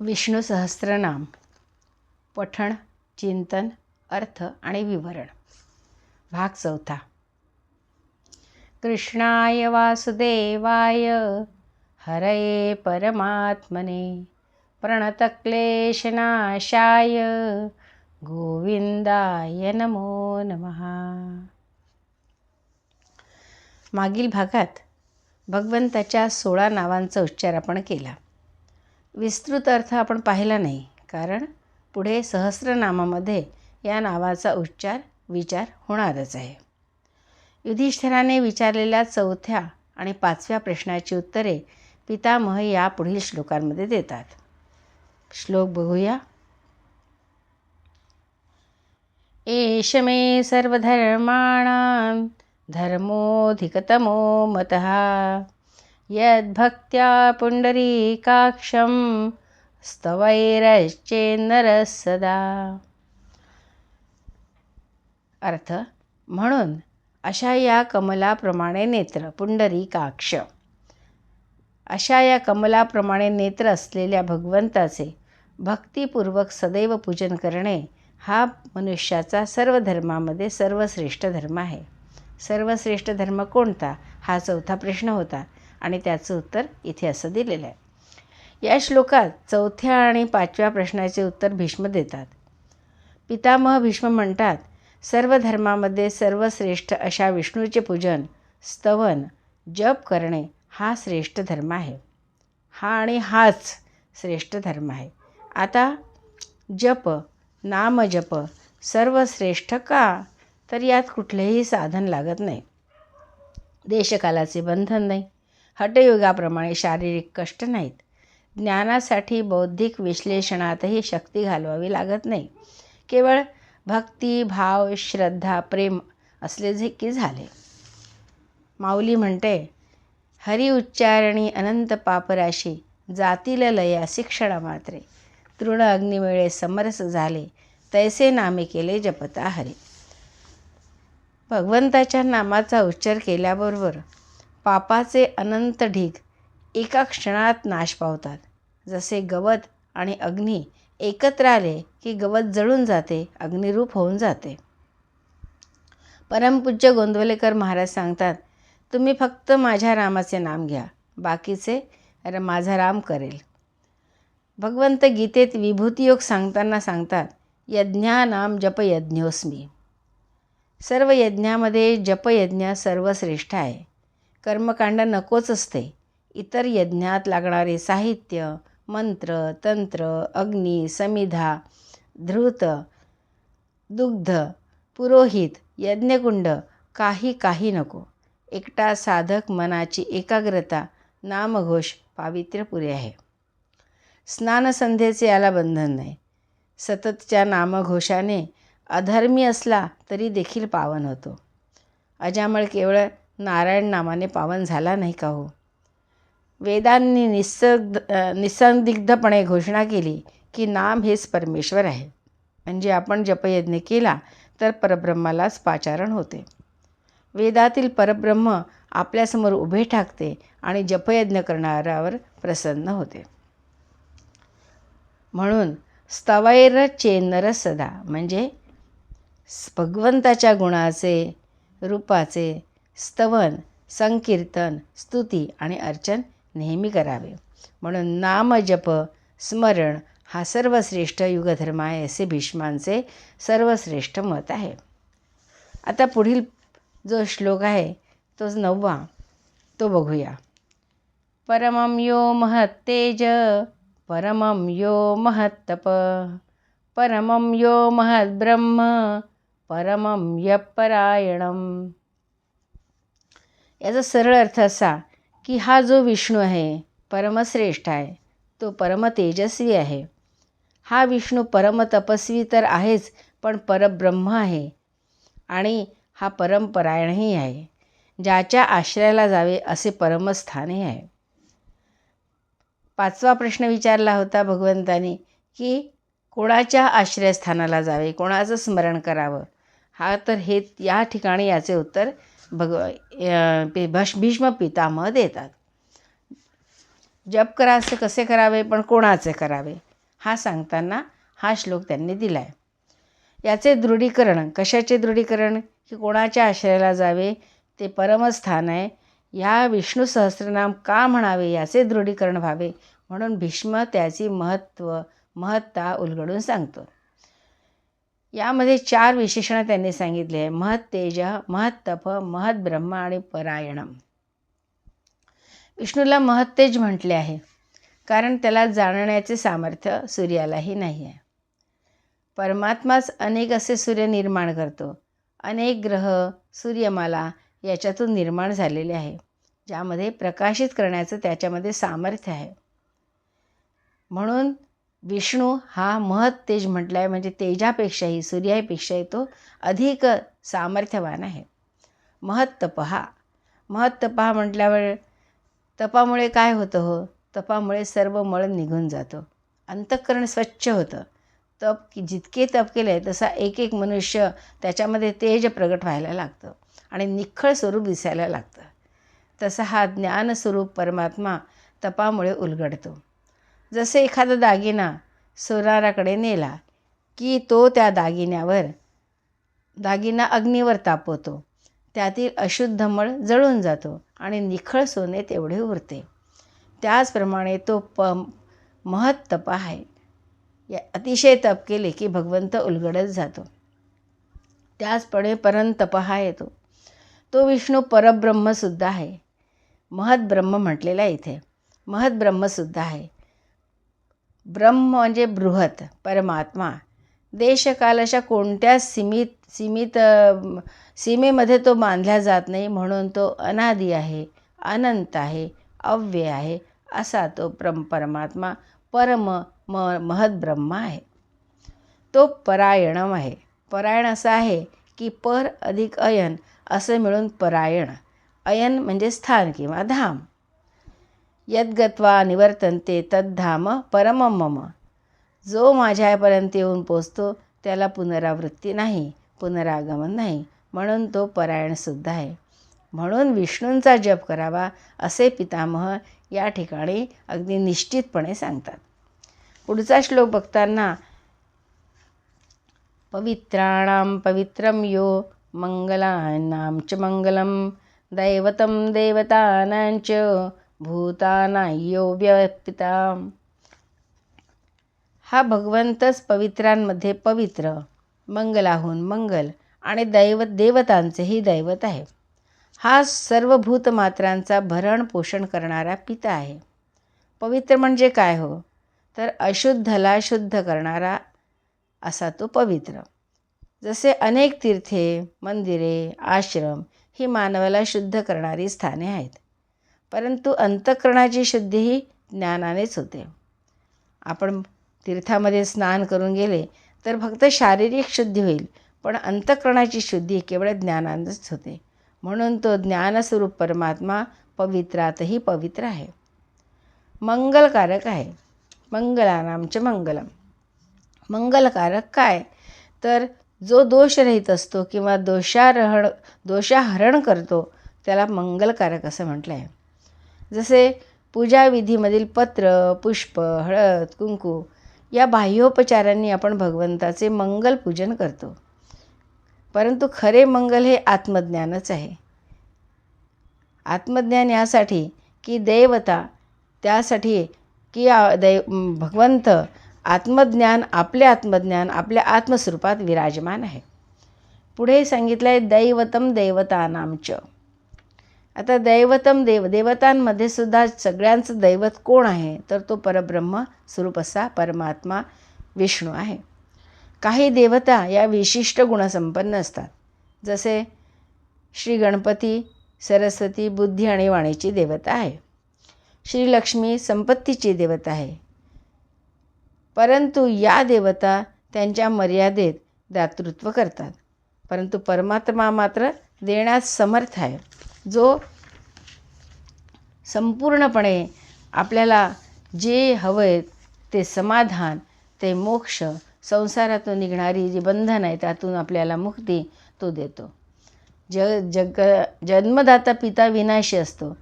विष्णू सहस्रनाम पठण चिंतन अर्थ आणि विवरण. भाग चौथा. कृष्णाय वासुदेवाय हरये परमात्मने. प्रणतक्लेशनाशाय गोविंदाय नमो नमहा मागील भागात भगवंताच्या सोळा नावांचा उच्चार आपण केला. विस्तृत अर्थ आपण पाहिला नाही कारण पुढे सहस्रनामामध्ये या नावाचा उच्चार विचार होणारच आहे. युधिष्ठिराने विचारलेल्या चौथ्या आणि पाचव्या प्रश्नाची उत्तरे पितामह या पुढील श्लोकांमध्ये देतात. श्लोक बघूया. एष मे सर्वधर्माणां धर्मोऽधिकतमो मतः। यद्भक्त्या पुण्डरीकाक्षं स्तवैरश्चेन्नरः सदा। अर्थ म्हणून अशा या कमलाप्रमाणे नेत्र पुंडरीकाक्ष. अशा या कमलाप्रमाणे नेत्र असलेल्या भगवंताचे भक्तिपूर्वक सदैव पूजन करणे हा मनुष्याचा सर्व धर्मामध्ये सर्वश्रेष्ठ धर्म आहे. सर्वश्रेष्ठ धर्म कोणता? हा चौथा प्रश्न होता. आणि त्याचं उत्तर इथे असं दिलेलं आहे. या श्लोकात चौथ्या आणि पाचव्या प्रश्नाचे उत्तर भीष्म देतात. पितामह भीष्म म्हणतात सर्व धर्मामध्ये सर्वश्रेष्ठ अशा विष्णूचे पूजन स्तवन जप करणे हा श्रेष्ठ धर्म आहे. हा आणि हाच श्रेष्ठ धर्म आहे. आता जप नामजप सर्वश्रेष्ठ का? तर यात कुठलेही साधन लागत नाही. देशकालाचे बंधन नाही. हटयुगाप्रमाणे शारीरिक कष्ट नाहीत. ज्ञानासाठी बौद्धिक विश्लेषणातही शक्ती घालवावी लागत नाही. केवळ भक्ती भाव श्रद्धा प्रेम असले जे की झाले. माऊली म्हणते हरी उच्चारणी अनंत पापराशी जातील लया शिक्षण मात्रे तृण अग्निवेळे समरस झाले तैसे नामे केले जपता हरी. भगवंताच्या नामाचा उच्चार केल्याबरोबर पापाचे अनंत ढीग एका क्षणात नाश पावतात. जसे गवत आणि अग्नी एकत्र आले की गवत जळून जाते अग्निरूप होऊन जाते. परमपूज्य गोंदवलेकर महाराज सांगतात तुम्ही फक्त माझ्या रामाचे नाम घ्या बाकीचे र माझा राम करेल. भगवंत गीतेत विभूतियोग सांगताना सांगतात यज्ञानाम जपयज्ञोस्मी सर्व यज्ञामध्ये जपयज्ञ सर्वश्रेष्ठ आहे. कर्मकांड नकोच असते. इतर यज्ञात लागणारे साहित्य मंत्र तंत्र अग्नी समिधा धृत दुग्ध पुरोहित यज्ञकुंड काही काही नको. एकटा साधक मनाची एकाग्रता नामघोष पावित्र्य पुरे आहे. स्नानसंध्येचे याला बंधन नाही. सततच्या नामघोषाने अधर्मी असला तरी देखील पावन होतो. अजामळ केवळ नारायण नामाने पावन झाला नाही का हो? वेदांनी निसग निसंदिग्धपणे घोषणा केली की नाम हेच परमेश्वर आहे. म्हणजे आपण जपयज्ञ केला तर परब्रह्मालाच पाचारण होते. वेदातील परब्रह्म आपल्यासमोर उभे ठाकते आणि जपयज्ञ करणाऱ्यावर प्रसन्न होते. म्हणून स्तवैर चेन्नर सदा म्हणजे भगवंताच्या गुणाचे रूपाचे स्तवन संकीर्तन स्तुती आणि अर्चन नेहमी करावे. म्हणून नामजप स्मरण हा सर्वश्रेष्ठ युगधर्म आहे असे भीष्मांचे सर्वश्रेष्ठ मत आहे. आता पुढील जो श्लोक आहे तोच नववा. तो बघूया. परमं यो महत्तेज परमं यो महत्तप परमं यो महद्ब्रह्म परमं यपरायणम याचा सरळ अर्थ असा की हा जो विष्णू आहे परमश्रेष्ठ आहे तो परमतेजस्वी आहे. हा विष्णू परमतपस्वी तर आहेच पण परब्रह्म आहे आणि हा परमपरायणही आहे ज्याच्या आश्रयाला जावे असे परमस्थानही आहे. पाचवा प्रश्न विचारला होता भगवंतानी की कोणाच्या आश्रयस्थानाला जावे कोणाचं स्मरण करावं? हा तर हे या ठिकाणी याचे उत्तर भग भश भीष्म पितामह देतात. जप करायचे कसे करावे पण कोणाचे करावे हा सांगताना हा श्लोक त्यांनी दिला आहे याचे दृढीकरण कशाचे दृढीकरण की कोणाच्या आश्रयाला जावे ते परमस्थान आहे. या विष्णू सहस्रनाम का म्हणावे याचे दृढीकरण व्हावे म्हणून भीष्म त्याची महत्त्व महत्ता उलगडून सांगतो. यामध्ये चार विशेषणं त्यांनी सांगितले आहे महत तेज महत्तप महत ब्रह्म आणि परायणम. विष्णूला महत्तेज म्हटले आहे. कारण त्याला जाणण्याचे सामर्थ्य सूर्यालाही नाही आहे. परमात्माच अनेक असे सूर्य निर्माण करतो. अनेक ग्रह सूर्यमाला याच्यातून निर्माण झालेले आहे. ज्यामध्ये प्रकाशित करण्याचं त्याच्यामध्ये सामर्थ्य आहे. म्हणून विष्णू हा महत तेज म्हटला आहे म्हणजे तेजापेक्षाही सूर्यापेक्षाही तो अधिक सामर्थ्यवान आहे. महत तपहा महत तपहा म्हटल्यावर तपामुळे काय होतं हो? तपामुळे सर्व मळ निघून जातो. अंतःकरण स्वच्छ होतं. तप की जितके तप केले तसा एक एक मनुष्य त्याच्यामध्ये तेज प्रगट व्हायला लागतं आणि निखळ स्वरूप दिसायला लागतं. तसा हा ज्ञानस्वरूप परमात्मा तपामुळे उलगडतो. जसे एखादा दागिना सोनाराकडे नेला की तो त्या दागिन्यावर दागिना अग्नीवर तापवतो. त्यातील अशुद्ध मळ जळून जातो आणि निखळ सोने तेवढे उरते. त्याचप्रमाणे तो प महत तप आहे. या अतिशय तप केले की भगवंत उलगडत जातो. त्याचपणे परंतप हा येतो. तो विष्णू परब्रह्मसुद्धा आहे. महत ब्रह्म म्हटलेला इथे. महत ब्रह्मसुद्धा आहे. ब्रह्म म्हणजे बृहत परमात्मा. देशकाल अशा कोणत्या सीमित सीमित सीमेमध्ये तो मानला जात नाही म्हणून तो अनादी आहे अनंत आहे अव्यय आहे असा तो प्रम परमात्मा परम म महद ब्रह्म आहे. तो परायणम आहे. परायण असं आहे की पर अधिक अयन असं मिळून परायण. अयन म्हणजे स्थान किंवा धाम. यद्गत्वा निवर्तनते तद्धाम परमम मम. जो माझ्यापर्यंत येऊन पोचतो त्याला पुनरावृत्ती नाही पुनरागमन नाही म्हणून तो परायणसुद्धा आहे. म्हणून विष्णूंचा जप करावा असे पितामह या ठिकाणी अगदी निश्चितपणे सांगतात. पुढचा श्लोक बघताना पवित्राणां पवित्रं यो मंगलानां च मंगलम दैवतं देवतानांच च यो व्यपिता हा भगवंतच पवित्रांमध्ये पवित्र मंगलाहून मंगल आणि दैवत देवतांचेही दैवत आहे. हा सर्व भूतमात्रांचा भरण पोषण करणारा पिता आहे. पवित्र म्हणजे काय हो? तर अशुद्धला शुद्ध करणारा असा तो पवित्र. जसे अनेक तीर्थे मंदिरे आश्रम ही मानवाला शुद्ध करणारी स्थाने आहेत. परंतु अंतःकरणाची शुद्धी ही ज्ञानानेच होते. आपण तीर्थामध्ये स्नान करून गेले तर फक्त शारीरिक शुद्धी होईल पण अंतःकरणाची शुद्धी केवळ ज्ञानानेच होते. म्हणून तो ज्ञानस्वरूप परमात्मा पवित्रातही पवित्र आहे. मंगलकारक आहे. मंगलानामचे मंगलम. मंगलकारक काय? तर जो दोषरहित असतो किंवा दोषारहण दोषाहरण करतो त्याला मंगलकारक असं म्हटलं आहे जसे पूजाविधीमधील पत्र पुष्प हळद कुंकू या बाह्योपचारांनी आपण भगवंताचे मंगल पूजन करतो. परंतु खरे मंगल हे आत्मज्ञानच आहे. आत्मज्ञान यासाठी की देवता त्यासाठी की दै भगवंत आत्मज्ञान आपले आत्मज्ञान आपल्या आत्मस्वरूपात विराजमान आहे. पुढे सांगितलं आहे दैवतम देवतानामच आता दैवतम देव देवतांमध्ये सुद्धा सगळ्यांचं दैवत कोण आहे? तर तो परब्रह्म स्वरूप असा परमात्मा विष्णू आहे. काही देवता या विशिष्ट गुणसंपन्न असतात. जसे श्री गणपती सरस्वती बुद्धी आणि वाणीची देवता आहे. श्री लक्ष्मी संपत्तीची देवता आहे. परंतु या देवता त्यांच्या मर्यादेत दातृत्व करतात. परंतु परमात्मा मात्र देण्यास समर्थ आहे. जो संपूर्णपणे आपल्याला जे हवं आहे ते समाधान ते मोक्ष संसारातून निघणारी जी बंधन आहे त्यातून आपल्याला मुक्ती तो देतो. ज जग जन्मदाता पिता विनाशी असतो.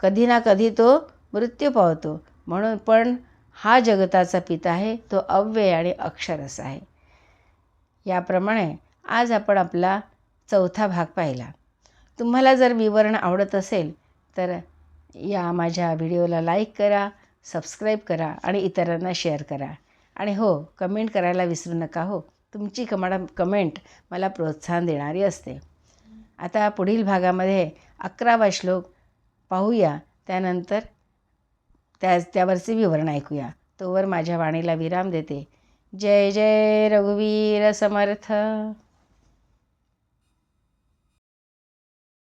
कधी ना कधी तो मृत्यू पावतो. म्हणून पण हा जगताचा पिता आहे तो अव्यय आणि अक्षरस आहे. याप्रमाणे आज आपण आपला चौथा भाग पाहिला. तुम्हाला जर विवरण आवडत असेल तर या माझ्या व्हिडिओला लाईक करा सबस्क्राईब करा आणि इतरांना शेअर करा. आणि हो कमेंट करायला विसरू नका हो. तुमची कमाडा कमेंट मला प्रोत्साहन देणारी असते. आता पुढील भागामध्ये अकरावा श्लोक पाहूया. त्यानंतर त्या त्यावरचे विवरण ऐकूया. तोवर माझ्या वाणीला विराम देते. जय जय रघुवीर समर्थ.